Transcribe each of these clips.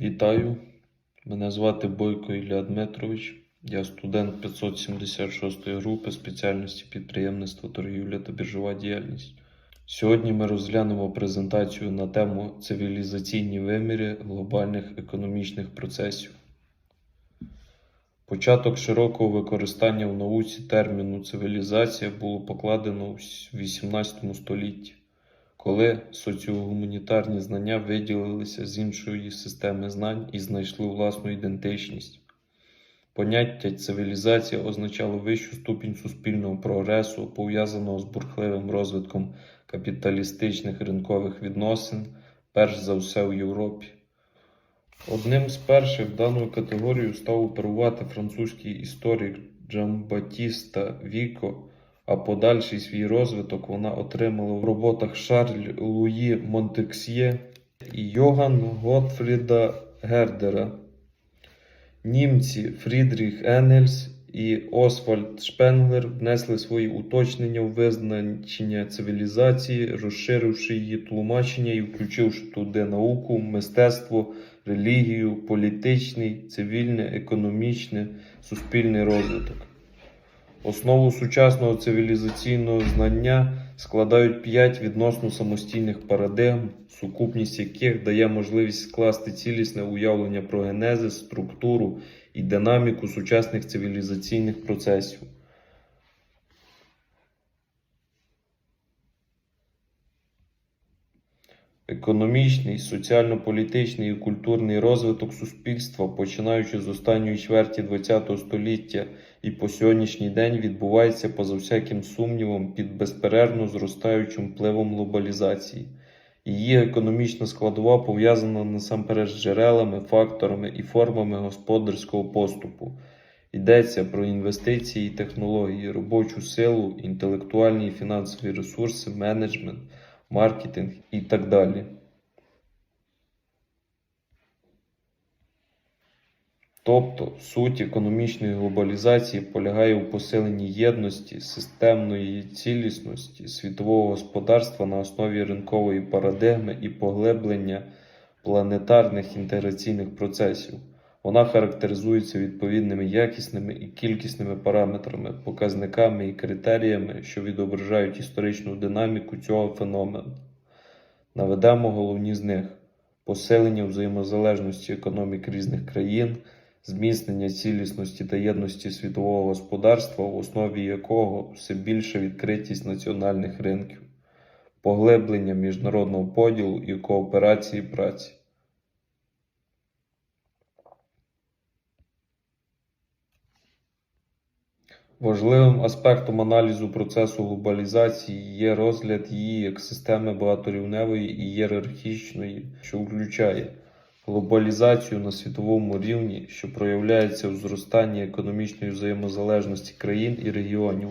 Вітаю, мене звати Бойко Ілля Дмитрович. Я студент 576 групи спеціальності підприємництво, торгівля та біржова діяльність. Сьогодні ми розглянемо презентацію на тему цивілізаційні виміри глобальних економічних процесів. Початок широкого використання в науці терміну цивілізація було покладено у 18 столітті коли соціогуманітарні знання виділилися з іншої системи знань і знайшли власну ідентичність. Поняття цивілізація означало вищу ступінь суспільного прогресу, пов'язаного з бурхливим розвитком капіталістичних ринкових відносин, перш за все у Європі. Одним з перших даною категорією став оперувати французький історик Джамбатіста Віко, а подальший свій розвиток вона отримала в роботах Шарль Луї Монтексьє і Йоган Готфріда Гердера. Німці Фрідріх Енгельс і Освальд Шпенглер внесли свої уточнення у визначення цивілізації, розширивши її тлумачення і включивши туди науку, мистецтво, релігію, політичний, цивільний, економічний, суспільний розвиток. Основу сучасного цивілізаційного знання складають п'ять відносно самостійних парадигм, сукупність яких дає можливість скласти цілісне уявлення про генезис, структуру і динаміку сучасних цивілізаційних процесів. Економічний, соціально-політичний і культурний розвиток суспільства, починаючи з останньої чверті ХХ століття і по сьогоднішній день, відбувається поза всяким сумнівом під безперервно зростаючим впливом глобалізації. Її економічна складова пов'язана насамперед з джерелами, факторами і формами господарського поступу. Йдеться про інвестиції і технології, робочу силу, інтелектуальні і фінансові ресурси, менеджмент маркетинг і так далі. Тобто суть економічної глобалізації полягає у посиленні єдності, системної цілісності світового господарства на основі ринкової парадигми і поглиблення планетарних інтеграційних процесів. Вона характеризується відповідними якісними і кількісними параметрами, показниками і критеріями, що відображають історичну динаміку цього феномену. Наведемо головні з них: посилення взаємозалежності економік різних країн, зміцнення цілісності та єдності світового господарства, в основі якого все більша відкритість національних ринків, поглиблення міжнародного поділу і кооперації праці. Важливим аспектом аналізу процесу глобалізації є розгляд її як системи багаторівневої і ієрархічної, що включає глобалізацію на світовому рівні, що проявляється в зростанні економічної взаємозалежності країн і регіонів,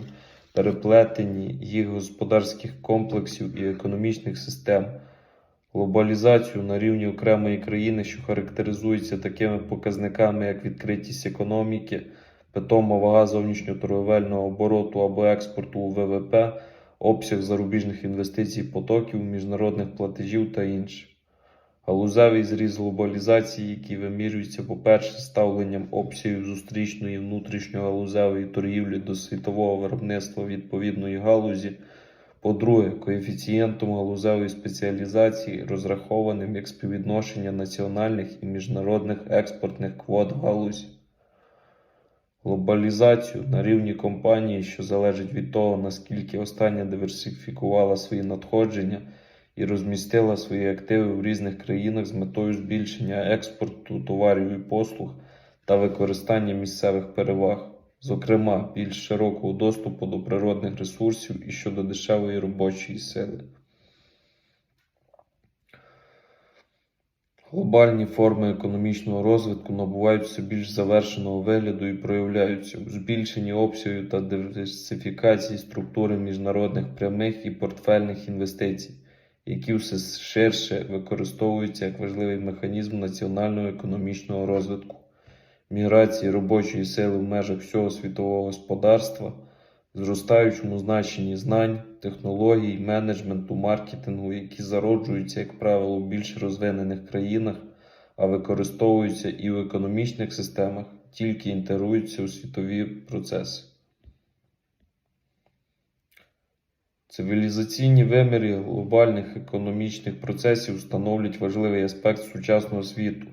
переплетенні їх господарських комплексів і економічних систем, глобалізацію на рівні окремої країни, що характеризується такими показниками, як відкритість економіки питома вага зовнішньоторговельного обороту або експорту у ВВП, обсяг зарубіжних інвестицій, потоків, міжнародних платежів та інше. Галузевий зріз глобалізації, який вимірюється, по-перше, ставленням обсягів зустрічної внутрішньогалузевої торгівлі до світового виробництва відповідної галузі. По-друге, коефіцієнтом галузевої спеціалізації, розрахованим як співвідношення національних і міжнародних експортних квот галузі глобалізацію на рівні компанії, що залежить від того, наскільки остання диверсифікувала свої надходження і розмістила свої активи в різних країнах з метою збільшення експорту товарів і послуг та використання місцевих переваг, зокрема більш широкого доступу до природних ресурсів і щодо дешевої робочої сили. Глобальні форми економічного розвитку набувають все більш завершеного вигляду і проявляються у збільшенні обсягів та диверсифікації структури міжнародних прямих і портфельних інвестицій, які все ширше використовуються як важливий механізм національного економічного розвитку, міграції робочої сили в межах всього світового господарства зростаючому значенні знань, технологій, менеджменту, маркетингу, які зароджуються, як правило, в більш розвинених країнах, а використовуються і в економічних системах, тільки інтегруються у світові процеси. Цивілізаційні виміри глобальних економічних процесів становлять важливий аспект сучасного світу,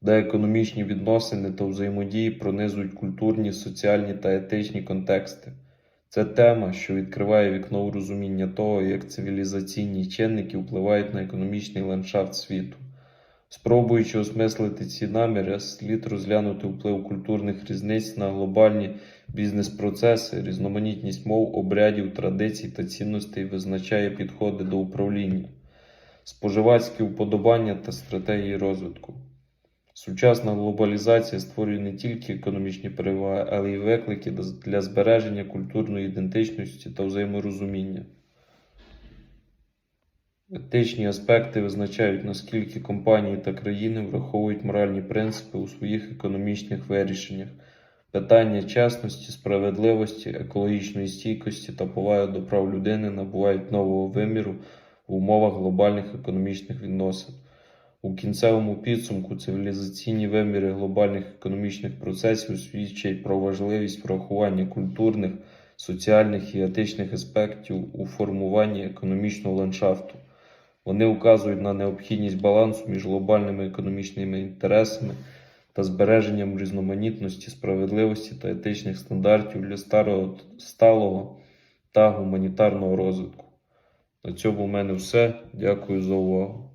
де економічні відносини та взаємодії пронизують культурні, соціальні та етичні контексти. Це тема, що відкриває вікно у розуміння того, як цивілізаційні чинники впливають на економічний ландшафт світу. Спробуючи осмислити ці наміри, слід розглянути вплив культурних різниць на глобальні бізнес-процеси, різноманітність мов, обрядів, традицій та цінностей визначає підходи до управління, споживацькі вподобання та стратегії розвитку. Сучасна глобалізація створює не тільки економічні переваги, але й виклики для збереження культурної ідентичності та взаєморозуміння. Етичні аспекти визначають, наскільки компанії та країни враховують моральні принципи у своїх економічних вирішеннях. Питання чесності, справедливості, екологічної стійкості та поваги до прав людини набувають нового виміру в умовах глобальних економічних відносин. У кінцевому підсумку цивілізаційні виміри глобальних економічних процесів свідчать про важливість врахування культурних, соціальних і етичних аспектів у формуванні економічного ландшафту. Вони вказують на необхідність балансу між глобальними економічними інтересами та збереженням різноманітності, справедливості та етичних стандартів для старого, сталого та гуманітарного розвитку. На цьому в мене все. Дякую за увагу.